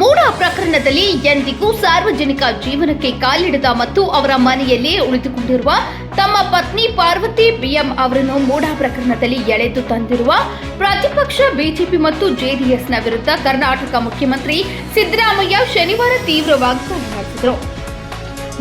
ಮೂಡ ಪ್ರಕರಣದಲ್ಲಿ ಎಂದಿಗೂ ಸಾರ್ವಜನಿಕ ಜೀವನಕ್ಕೆ ಕಾಲಿಡದ ಮತ್ತು ಅವರ ಮನೆಯಲ್ಲೇ ಉಳಿದುಕೊಂಡಿರುವ ತಮ್ಮ ಪತ್ನಿ ಪಾರ್ವತಿ ಬಿಎಂ ಅವರನ್ನು ಮೂಡ ಪ್ರಕರಣದಲ್ಲಿ ಎಳೆದು ತಂದಿರುವ ಪ್ರತಿಪಕ್ಷ ಬಿಜೆಪಿ ಮತ್ತು ಜೆಡಿಎಸ್ನ ವಿರುದ್ಧ ಕರ್ನಾಟಕ ಮುಖ್ಯಮಂತ್ರಿ ಸಿದ್ದರಾಮಯ್ಯ ಶನಿವಾರ ತೀವ್ರ ವಾಗ್ದಾಳಿ ನಡೆಸಿದರು.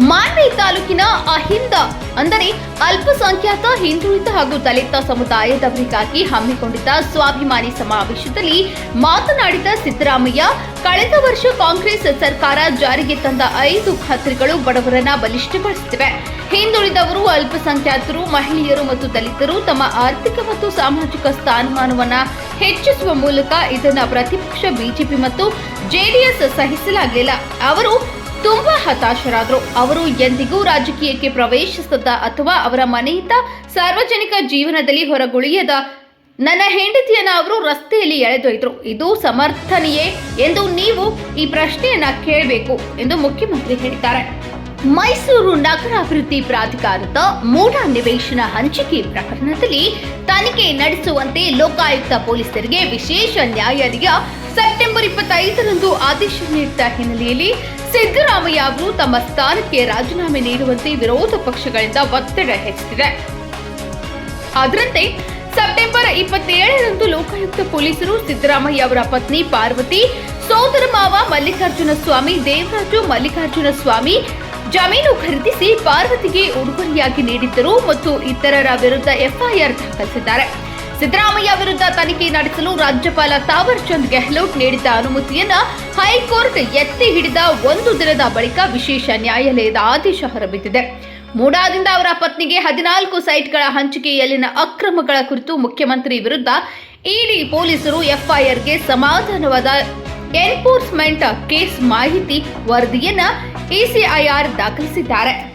ಮಾನ್ವಿ ತಾಲೂಕಿನ ಅಹಿಂದ, ಅಂದರೆ ಅಲ್ಪಸಂಖ್ಯಾತ ಹಿಂದುಳಿದ ಹಾಗೂ ದಲಿತ ಸಮುದಾಯದವರಿಗಾಗಿ ಹಮ್ಮಿಕೊಂಡಿದ್ದ ಸ್ವಾಭಿಮಾನಿ ಸಮಾವೇಶದಲ್ಲಿ ಮಾತನಾಡಿದ ಸಿದ್ದರಾಮಯ್ಯ, ಕಳೆದ ವರ್ಷ ಕಾಂಗ್ರೆಸ್ ಸರ್ಕಾರ ಜಾರಿಗೆ ತಂದ ಐದು ಖಾತ್ರಿಗಳು ಬಡವರನ್ನ ಬಲಿಷ್ಠಗೊಳಿಸುತ್ತಿವೆ. ಹಿಂದುಳಿದವರು, ಅಲ್ಪಸಂಖ್ಯಾತರು, ಮಹಿಳೆಯರು ಮತ್ತು ದಲಿತರು ತಮ್ಮ ಆರ್ಥಿಕ ಮತ್ತು ಸಾಮಾಜಿಕ ಸ್ಥಾನಮಾನವನ್ನ ಹೆಚ್ಚಿಸುವ ಮೂಲಕ ಇದನ್ನು ಪ್ರತಿಪಕ್ಷ ಬಿಜೆಪಿ ಮತ್ತು ಜೆಡಿಎಸ್ ಸಹಿಸಲಾಗಲಿಲ್ಲ ಅವರು ತುಂಬಾ ಹತಾಶರಾದರು. ಅವರು ಎಂದಿಗೂ ರಾಜಕೀಯಕ್ಕೆ ಪ್ರವೇಶಿಸದ ಅಥವಾ ಅವರ ಮನೆಯಿಂದ ಸಾರ್ವಜನಿಕ ಜೀವನದಲ್ಲಿ ಹೊರಗುಳಿಯದ ನನ್ನ ಹೆಂಡತಿಯನ್ನ ಅವರು ರಸ್ತೆಯಲ್ಲಿ ಎಳೆದೊಯ್ದರು. ಇದು ಸಮರ್ಥನೀಯೇ ಎಂದು ನೀವು ಈ ಪ್ರಶ್ನೆಯನ್ನ ಕೇಳಬೇಕು ಎಂದು ಮುಖ್ಯಮಂತ್ರಿ ಹೇಳಿದ್ದಾರೆ. ಮೈಸೂರು ನಗರಾಭಿವೃದ್ಧಿ ಪ್ರಾಧಿಕಾರದ ಮೂಢ ನಿವೇಶನ ಹಂಚಿಕೆ ಪ್ರಕರಣದಲ್ಲಿ ತನಿಖೆ ನಡೆಸುವಂತೆ ಲೋಕಾಯುಕ್ತ ಪೊಲೀಸರಿಗೆ ವಿಶೇಷ ನ್ಯಾಯಾಲಯ ಸೆಪ್ಟೆಂಬರ್ ಇಪ್ಪತ್ತೈದರಂದು ಆದೇಶ ನೀಡಿದ ಹಿನ್ನೆಲೆಯಲ್ಲಿ ಸಿದ್ದರಾಮಯ್ಯ ಅವರು ತಮ್ಮ ಸ್ಥಾನಕ್ಕೆ ರಾಜೀನಾಮೆ ನೀಡುವಂತೆ ವಿರೋಧ ಪಕ್ಷಗಳಿಂದ ಒತ್ತಡ ಹೆಚ್ಚಿದೆ ಅದರಂತೆ ಸೆಪ್ಟೆಂಬರ್ ಇಪ್ಪತ್ತೇಳರಂದು ಲೋಕಾಯುಕ್ತ ಪೊಲೀಸರು ಸಿದ್ದರಾಮಯ್ಯ ಅವರ ಪತ್ನಿ ಪಾರ್ವತಿ, ಸೋದರ ಮಾವ ಮಲ್ಲಿಕಾರ್ಜುನ ಸ್ವಾಮಿ, ದೇವರಾಜು ಮಲ್ಲಿಕಾರ್ಜುನ ಸ್ವಾಮಿ ಜಮೀನು ಖರೀದಿಸಿ ಪಾರ್ವತಿಗೆ ಉಡುಗೊರೆಯಾಗಿ ನೀಡಿದ್ದರು ಮತ್ತು ಇತರರ ವಿರುದ್ಧ ಎಫ್ಐಆರ್ ದಾಖಲಿಸಿದ್ದಾರೆ. ಸಿದ್ದರಾಮಯ್ಯ ವಿರುದ್ಧ ತನಿಖೆ ನಡೆಸಲು ರಾಜ್ಯಪಾಲ ತಾವರ್ ಚಂದ್ ಗೆಹ್ಲೋಟ್ ನೀಡಿದ್ದ ಅನುಮತಿಯನ್ನ ಹೈಕೋರ್ಟ್ ಎತ್ತಿ ಹಿಡಿದ ಒಂದು ದಿನದ ಬಳಿಕ ವಿಶೇಷ ನ್ಯಾಯಾಲಯದ ಆದೇಶ ಹೊರಬಿದ್ದಿದೆ. ಮೂಡಾದಿಂದ ಅವರ ಪತ್ನಿಗೆ ಹದಿನಾಲ್ಕು ಸೈಟ್ಗಳ ಹಂಚಿಕೆಯಲ್ಲಿನ ಅಕ್ರಮಗಳ ಕುರಿತು ಮುಖ್ಯಮಂತ್ರಿ ವಿರುದ್ಧ ಇಡಿ ಪೊಲೀಸರು ಎಫ್ಐಆರ್ಗೆ ಸಮಾಧಾನವಾದ ಎನ್ಫೋರ್ಸ್ಮೆಂಟ್ ಕೇಸ್ ಮಾಹಿತಿ ವರದಿಯನ್ನ ಇಸಿಐಆರ್ ದಾಖಲಿಸಿದ್ದಾರೆ.